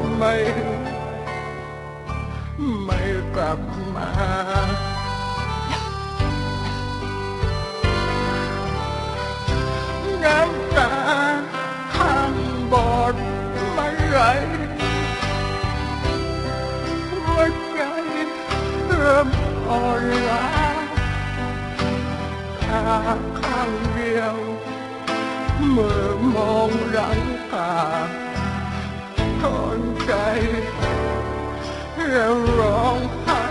ำไม ไม่กลับมาน้ำตาข้างบอดไม่ไหลหัวใจเริ่มอ่อนล้าตาข้างเดียวเมื่อมองหลังตา ถอนใจแล้วร้องไห้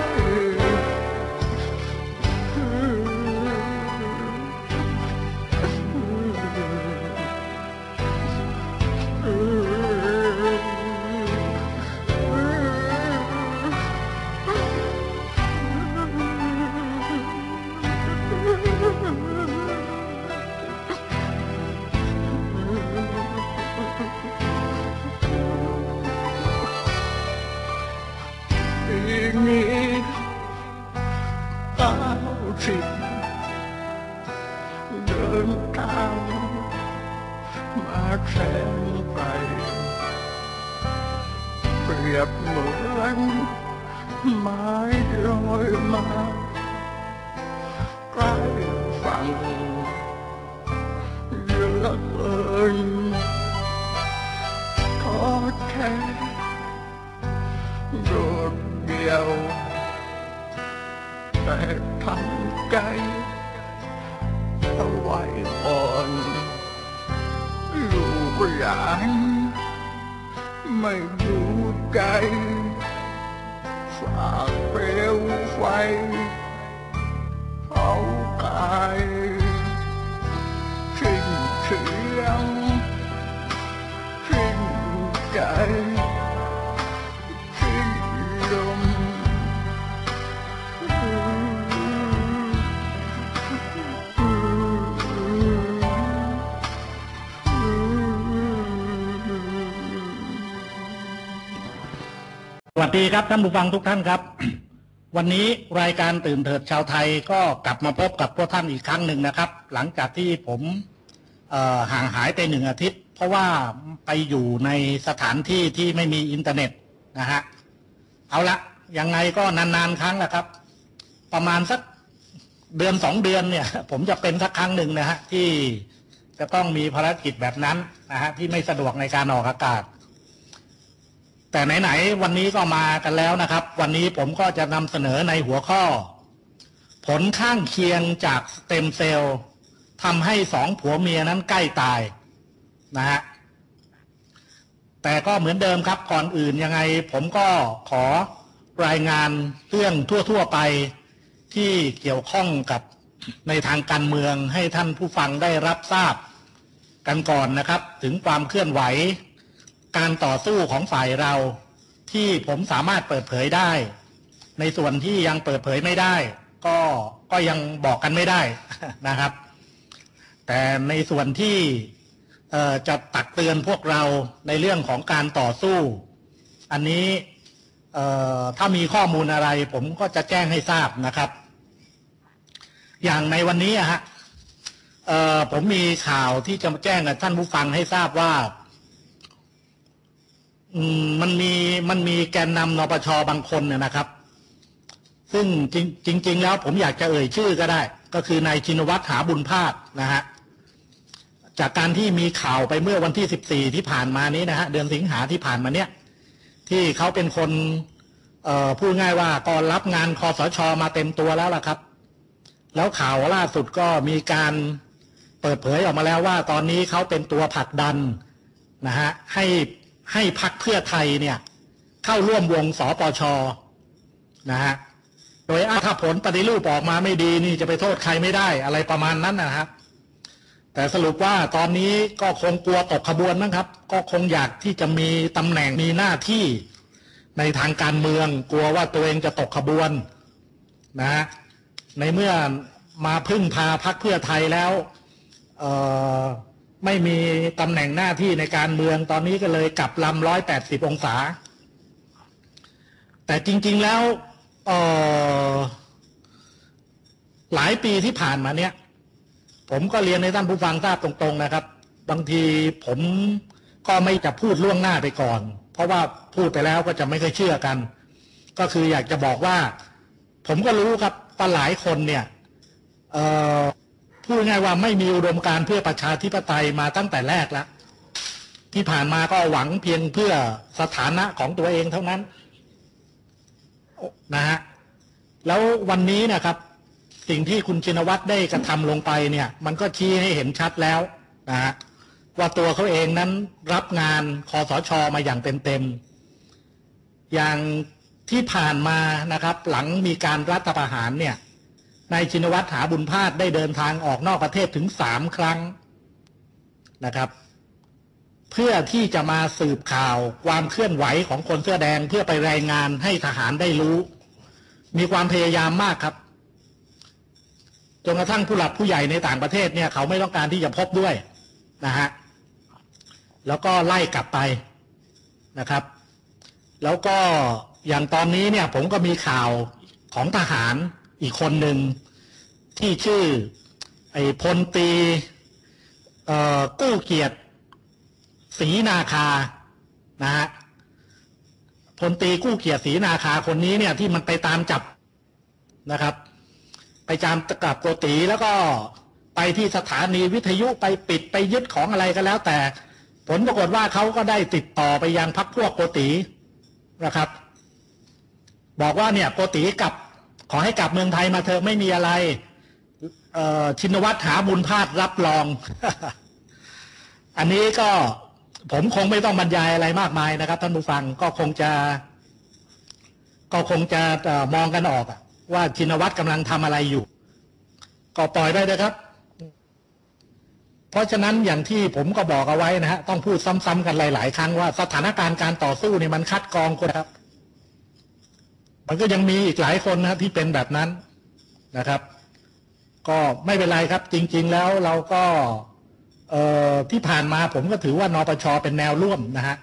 ปีนี้เก้าสิบเดินทางมาแสน วัสดีครับท่านผู้ฟังทุกท่านครับ วันนี้รายการตื่นเถิดชาวไทยก็กลับมาพบกับพวกท่านอีกครั้งหนึ่งนะครับ หลังจากที่ผมห่างหายไปหนึ่งอาทิตย์ เพราะว่าไปอยู่ในสถานที่ที่ไม่มีอินเทอร์เน็ตนะฮะเอาละยังไงก็นานๆครั้งนะครับ ประมาณสักเดือนสองเดือนเนี่ย ผมจะเป็นสักครั้งหนึ่งนะฮะที่จะต้องมีภารกิจแบบนั้นนะฮะที่ไม่สะดวกในการออกอากาศ แต่ไหนๆวันนี้ก็มากันแล้วนะครับ วันนี้ผมก็จะนำเสนอในหัวข้อ ผลข้างเคียงจากสเต็มเซลล์ทำให้สองผัวเมียนั้นใกล้ตายนะฮะแต่ก็เหมือนเดิมครับก่อนอื่นยังไง ผมก็ขอรายงานเรื่องทั่วๆไปที่เกี่ยวข้องกับในทางการเมืองให้ท่านผู้ฟังได้รับทราบ กันก่อนนะครับ ถึงความเคลื่อนไหว การต่อสู้ของฝ่ายเราที่ผมสามารถเปิดเผยได้ ในส่วนที่ยังเปิดเผยไม่ได้ ก็ก็ยังบอกกันไม่ได้นะครับ แต่ในส่วนที่จะตักเตือนพวกเราในเรื่องของการต่อสู้ อันนี้ถ้ามีข้อมูลอะไร ผมก็จะแจ้งให้ทราบนะครับ อย่างในวันนี้ฮะผมมีข่าวที่จะมาแจ้งกับท่านผู้ฟังให้ทราบว่า มันมีมันมีแกนนำนปชบางคนเนี่ยนะครับ ซึ่งจริงจริงๆแล้วผมอยากจะเอ่ยชื่อก็ได้ ก็คือนายชินวัตรหาบุญภาคนะฮะจากการที่มีข่าวไปเมื่อวันที่ 14 ที่ผ่านมานี้นะฮะเดือนสิงหาที่ผ่านมาเนี้ยที่เขาเป็นคนเอ่อพูดง่ายว่าก็รับงานคอสชมาเต็มตัวแล้วล่ะครับ แล้วข่าวล่าสุดก็มีการเปิดเผยออกมาแล้วว่า ตอนนี้เขาเป็นตัวผลักดันนะฮะให้ ให้พักเพื่อไทยเนี่ย เข้าร่วมวงสปชนะฮะโดยอ้างถ้าผลปฏิรูปออกมาไม่ดีนี่จะไปโทษใครไม่ได้อะไรประมาณนั้นนะครับ แต่สรุปว่าตอนนี้ก็คงกลัวตกขบวนนะครับ ก็คงอยากที่จะมีตำแหน่งมีหน้าที่ในทางการเมือง กลัวว่าตัวเองจะตกขบวนนะฮะในเมื่อมาพึ่งพาพักเพื่อไทยแล้ว เอ่อ ไม่มีตำแหน่งหน้าที่ในการเมืองตอนนี้ก็เลยกลับลำร้อยแปดสิบองศา แต่จริง ๆแล้วออหลายปีที่ผ่านมาเนี่ย ผมก็เรียนให้ท่านผู้ฟังทราบตรงๆนะครับ บางทีผมก็ไม่จะพูดล่วงหน้าไปก่อน เพราะว่าพูดไปแล้วก็จะไม่เคยเชื่อกัน ก็คืออยากจะบอกว่า ผมก็รู้ครับว่าหลายคนเนี่ย เออ ง่ายว่าไม่มีอุดมการเพื่อประชาธิปไตยมาตั้งแต่แรกแล้วที่ผ่านมาก็หวังเพียงเพื่อสถานะของตัวเองเท่านั้นนะฮะแล้ววันนี้นะครับ สิ่งที่คุณชินวัตรได้กระทำลงไปเนี่ย มันก็ชี้ให้เห็นชัดแล้วนะฮะว่าตัวเขาเองนั้นรับงานคอสชมาอย่างเต็มๆอย่างที่ผ่านมานะครับ หลังมีการรัฐประหารเนี่ย นายชินวัตรหาบุญพาสได้เดินทางออกนอกประเทศถึงสามครั้งนะครับ เพื่อที่จะมาสืบข่าวความเคลื่อนไหวของคนเสื้อแดงเพื่อไปรายงานให้ทหารได้รู้ มีความพยายามมากครับจนกระทั่งผู้หลักผู้ใหญ่ในต่างประเทศเนี่ย เขาไม่ต้องการที่จะพบด้วยนะฮะแล้วก็ไล่กลับไปนะครับ แล้วก็อย่างตอนนี้เนี่ย ผมก็มีข่าวของทหาร อีกคนหนึ่งที่ชื่อ ไอ้พลตีกู้เกียรติศรีนาคานะฮะพลตีกู้เกียรติศรีนาคาคนนี้เนี่ยที่มันไปตามจับนะครับ ไปจามกับโกตีแล้วก็ไปที่สถานีวิทยุไปปิดไปยึดของอะไรก็แล้ว แต่ผลปรากฏว่าเขาก็ได้ติดต่อไปยังพักพวกโกตีนะครับ บอกว่าเนี่ยโกตีกลับ ขอให้กลับเมืองไทยมาเถอะไม่มีอะไรชินวัตรหาบุญพาดรับรอง อันนี้ก็ผมคงไม่ต้องบรรยายอะไรมากมายนะครับ ท่านผู้ฟังก็คงจะ ก็คงจะมองกันออกว่าชินวัตรกำลังทำอะไรอยู่ ก็ปล่อยไปนะครับ เพราะฉะนั้นอย่างที่ผมก็บอกเอาไว้นะฮะต้องพูดซ้ำๆกันหลาย ๆ ครั้งว่าสถานการณ์การต่อสู้เนี่ยมันคัดกรองคนครับ มันก็ยังมีอีกหลายคนนะที่เป็นแบบนั้นนะครับ ก็ไม่เป็นไรครับ จริง ๆ แล้วเราก็เออที่ผ่านมาผมก็ถือว่านปชเป็นแนวร่วมนะฮะ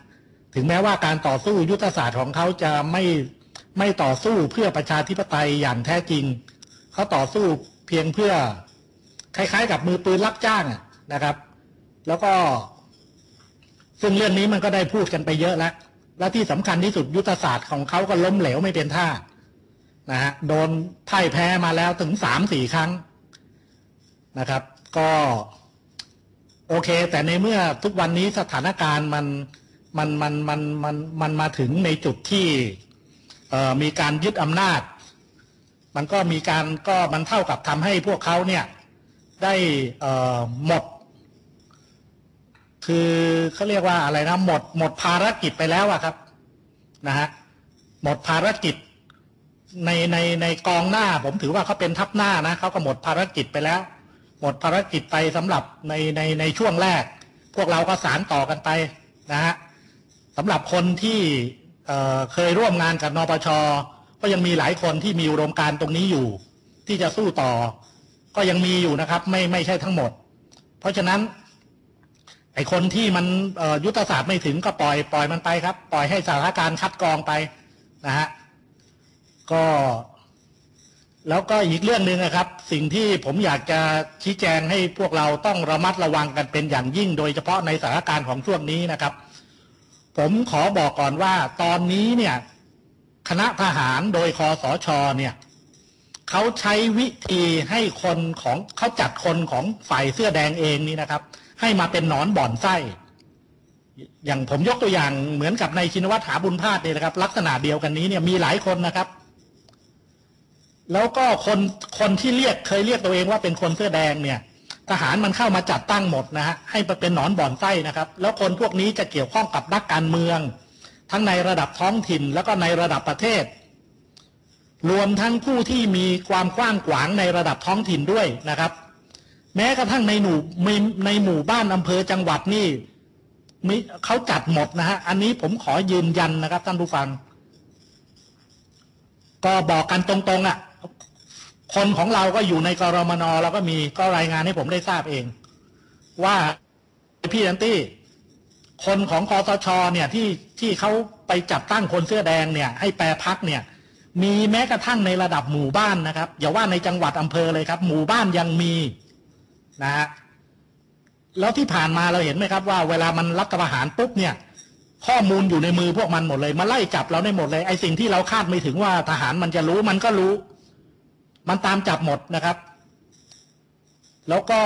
ถึงแม้ว่าการต่อสู้ยุทธศาสตร์ของเขาจะไม่ไม่ต่อสู้เพื่อประชาธิปไตยอย่างแท้จริง เขาต่อสู้เพียงเพื่อคล้ายๆ กับมือปืนรับจ้างนะครับ แล้วก็ ซึ่งเรื่องนี้มันก็ได้พูดกันไปเยอะแล้ว และที่สำคัญที่สุดยุทธศาสตร์ของเขาก็ล้มเหลวไม่เป็นท่านะฮะโดนพ่ายแพ้มาแล้วถึงสามสี่ครั้งนะครับ ก็โอเค แต่ในเมื่อทุกวันนี้สถานการณ์มันมันมันมันมันมันมาถึงในจุดที่มีการยึดอำนาจ มันก็มีการก็มันเท่ากับทำให้พวกเขาเนี่ยได้หมด คือเขาเรียกว่าอะไรนะหมดหมดภารกิจไปแล้วอะครับนะฮะหมดภารกิจในในในกองหน้า ผมถือว่าเขาเป็นทัพหน้านะเขาก็หมดภารกิจไปแล้ว หมดภารกิจไปสำหรับในในในช่วงแรก พวกเราก็สารต่อกันไปนะฮะสำหรับคนที่เเคยร่วมงานกับนปชก็ยังมีหลายคนที่มีอุดมการณ์ตรงนี้อยู่ ที่จะสู้ต่อ ก็ยังมีอยู่นะครับ ไม่ไม่ใช่ทั้งหมด เพราะฉะนั้น ไอคนที่มันยุทธศาสตร์ไม่ถึงก็ปล่อยปล่อยมันไปครับ ปล่อยให้สถานการณ์คัดกรองไปนะฮะก็ แล้วก็อีกเรื่องหนึ่งนะครับ สิ่งที่ผมอยากจะชี้แจงให้พวกเราต้องระมัดระวังกันเป็นอย่างยิ่ง โดยเฉพาะในสถานการณ์ของช่วงนี้นะครับ ผมขอบอกก่อนว่า ตอนนี้เนี่ย คณะทหารโดยคอสชเนี่ยเขาใช้วิธีให้คนของเขาจัดคนของฝ่ายเสื้อแดงเองนี่นะครับ ให้มาเป็นหนอนบ่อนไส้ อย่างผมยกตัวอย่างเหมือนกับในชินวัตรหาบุญพาดเนี่ยนะครับ ลักษณะเดียวกันนี้เนี่ยมีหลายคนนะครับ แล้วก็คนคนที่เรียกเคยเรียกตัวเองว่าเป็นคนเสื้อแดงเนี่ย ทหารมันเข้ามาจัดตั้งหมดนะฮะให้เป็นหนอนบ่อนไส้นะครับ แล้วคนพวกนี้จะเกี่ยวข้องกับนักการเมือง ทั้งในระดับท้องถิ่น แล้วก็ในระดับประเทศ รวมทั้งผู้ที่มีความกว้างขวางในระดับท้องถิ่นด้วยนะครับ แม้กระทั่งในหมู่ในในหมู่บ้านอำเภอจังหวัดนี่มิเขาจัดหมดนะฮะ อันนี้ผมขอยืนยันนะครับ ท่านผู้ฟัง ก็บอกกันตรงๆอะ คนของเราก็อยู่ในกรมนเราก็มีก็รายงานให้ผมได้ทราบเอง ว่าพี่แอนตี้ คนของคอสชเนี่ยที่ที่เขาไปจับตั้งคนเสื้อแดงเนี่ย ให้แปรพักเนี่ย มีแม้กระทั่งในระดับหมู่บ้านนะครับ อย่าว่าในจังหวัดอำเภอเลยครับ หมู่บ้านยังมี นะฮะแล้วที่ผ่านมาเราเห็นไหมครับ ว่าเวลามันรัฐประหารปุ๊บเนี่ย ข้อมูลอยู่ในมือพวกมันหมดเลยมาไล่จับเราได้หมดเลยไอ้สิ่งที่เราคาดไม่ถึงว่าทหารมันจะรู้มันก็รู้ มันตามจับหมดนะครับ แล้วก็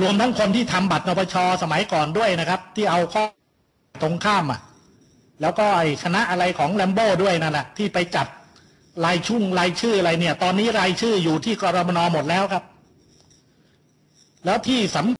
รวมทั้งคนที่ทำบัตรนปชสมัยก่อนด้วยนะครับ ที่เอาข้อตรงข้ามอะ แล้วก็ไอ้คณะอะไรของแลมโบ้ด้วยนั่นแหละที่ไปจัดรายชุ่งรายชื่ออะไรเนี่ย ตอนนี้รายชื่ออยู่ที่กรมนหมดแล้วครับ แล้วที่สำ